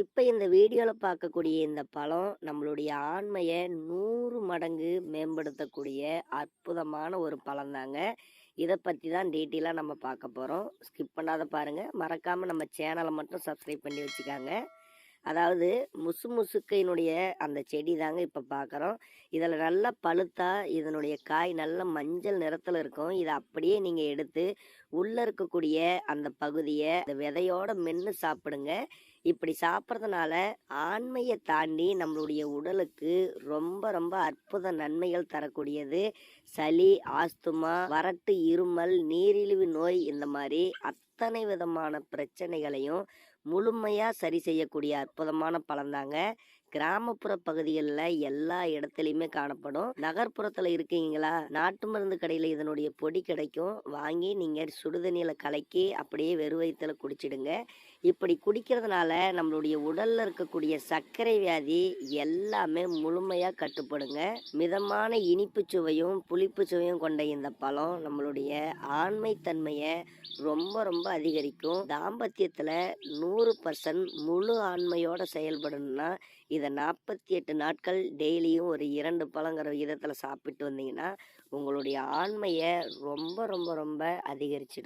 இப்போ இந்த வீடியோவில் பார்க்கக்கூடிய இந்த பழம் நம்மளுடைய ஆண்மையை நூறு மடங்கு மேம்படுத்தக்கூடிய அற்புதமான ஒரு பழம் தாங்க இதை பற்றி தான் டீட்டெயிலாக நம்ம பார்க்க போகிறோம் ஸ்கிப் பண்ணாத பாருங்கள் மறக்காமல் நம்ம சேனலை மட்டும் சப்ஸ்கிரைப் பண்ணி வச்சுக்காங்க. அதாவது முசு முசுக்கையினுடைய அந்த செடி தாங்க இப்போ பார்க்குறோம் இதில் நல்லா பழுத்தா இதனுடைய காய் நல்ல மஞ்சள் நிறத்தில் இருக்கும். இதை அப்படியே நீங்கள் எடுத்து உள்ளே இருக்கக்கூடிய அந்த பகுதியை அந்த விதையோட மென்று சாப்பிடுங்க. இப்படி சாப்பிட்றதுனால ஆண்மையை தாண்டி நம்மளுடைய உடலுக்கு ரொம்ப ரொம்ப அற்புத நன்மைகள் தரக்கூடியது. சளி ஆஸ்துமா வறட்டு இருமல் நீரிழிவு நோய் இந்த மாதிரி அத்தனை விதமான பிரச்சனைகளையும் முழுமையாக சரி செய்யக்கூடிய அற்புதமான பழம்தாங்க கிராமப்புற பகுதிகளில் எல்லா இடத்துலையுமே காணப்படும். நகர்ப்புறத்தில் இருக்கீங்களா? நாட்டு மருந்து கடையில் இதனுடைய பொடி கிடைக்கும். வாங்கி நீங்கள் சுடுதண்ணியில் கலக்கி அப்படியே வெறும் வயிற்றுல குடிச்சிடுங்க. இப்படி குடிக்கிறதுனால நம்மளுடைய உடலில் இருக்கக்கூடிய சர்க்கரை வியாதி எல்லாமே முழுமையாக கட்டுப்படுங்க. மிதமான இனிப்பு சுவையும் புளிப்பு சுவையும் கொண்ட இந்த பழம் நம்மளுடைய ஆண்மை தன்மையை ரொம்ப ரொம்ப அதிகரிக்கும். தாம்பத்தியத்தில் நூறு பர்சன்ட் முழு ஆண்மையோடு செயல்படணும்னா இது நாற்பத்தி எட்டு நாட்கள் டெய்லியும் ஒரு இரண்டு பழங்கிற விதத்தில் சாப்பிட்டு வந்தீங்கன்னா உங்களுடைய ஆண்மையை ரொம்ப ரொம்ப ரொம்ப அதிகரிச்சிடும்.